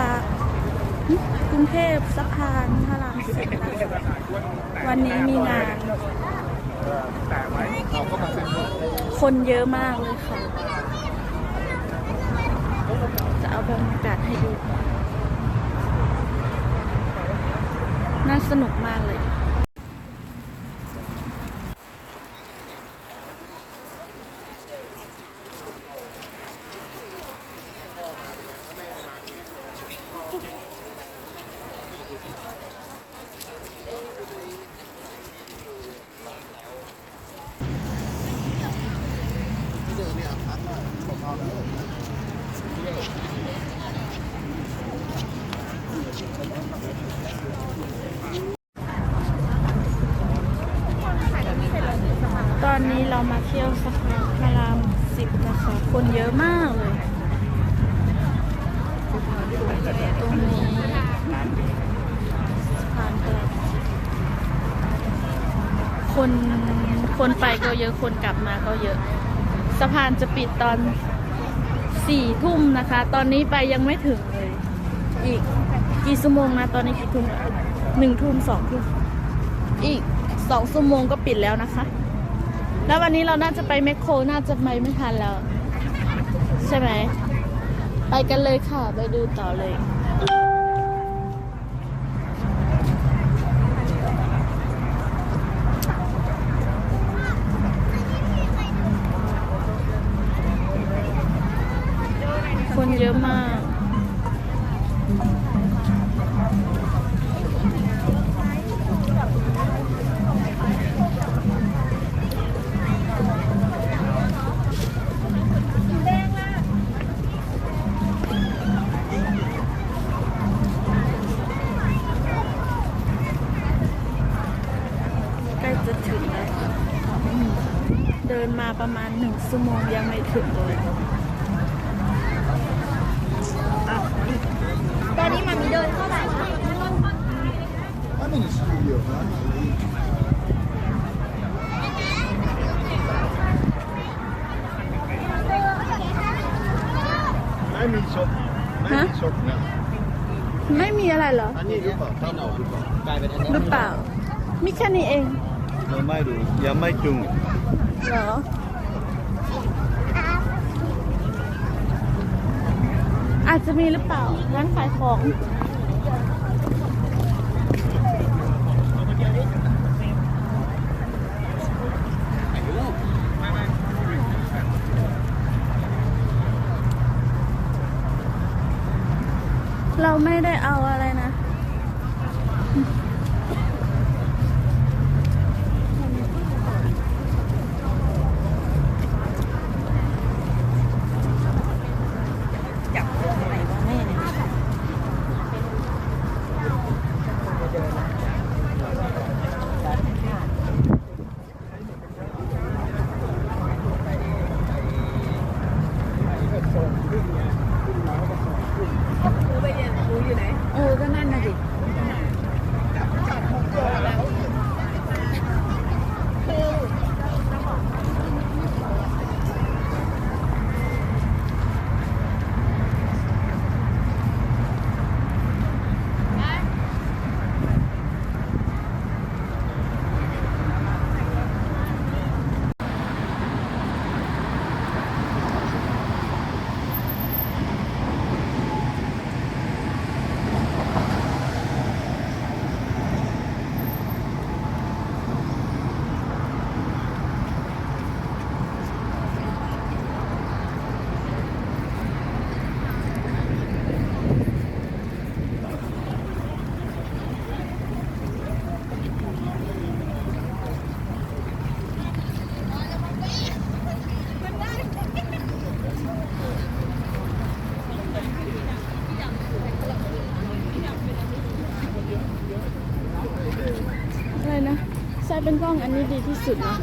ลากรุงเทพสะพานพระรามสิบนะคะวันนี้มีงาน คนเยอะมากเลยค่ะ จะเอาบรรยากาศให้ดู น่าสนุกมากเลย ตอนนี้เรามาเที่ยวสะพานพระรามสิบนะคะคนเยอะมากเลย ตรงนี้สะพานพระรามสิบคนคนไปก็เยอะคนกลับมาก็เยอะ สะพานจะปิดตอนสี่ทุ่มนะคะ ตอนนี้ไปยังไม่ถึงเลย อีกกี่ชั่วโมงนะ ตอนนี้กี่ทุ่มหนึ่งทุ่มสองทุ่มอีกสองชั่วโมงก็ปิดแล้วนะคะ แล้ววันนี้เราน่าจะไปแมคโครน่าจะไปไม่ทันแล้ว ใช่ไหม ไปกันเลยค่ะ ไปดูต่อเลยคนเยอะมาก จะถึงแล้เดินมาประมาณหนึ่งชั่วโมงยังไม่ถึงเลยตอนนี้มามีเดินเท่าไหร่คะไม่มีชกไม่มีชกนะไม่มีอะไรเหรอ อันนี้หรือเปล่าข้าวหน่อหเปล่ากลายเป็นอันหรือเปล่า มีแค่นี้เอง ยังไม่รู้ยังไม่จุงเหรออาจจะมีหรือเปล่าร้านขายของเราไม่ได้เอาอะไรนะ จับอะไรวะแม่เนี่ยเออ ก็นั่นน่ะดิ อะไรนะ ใช้ เป็นกล้องอันนี้ดีที่สุดนะ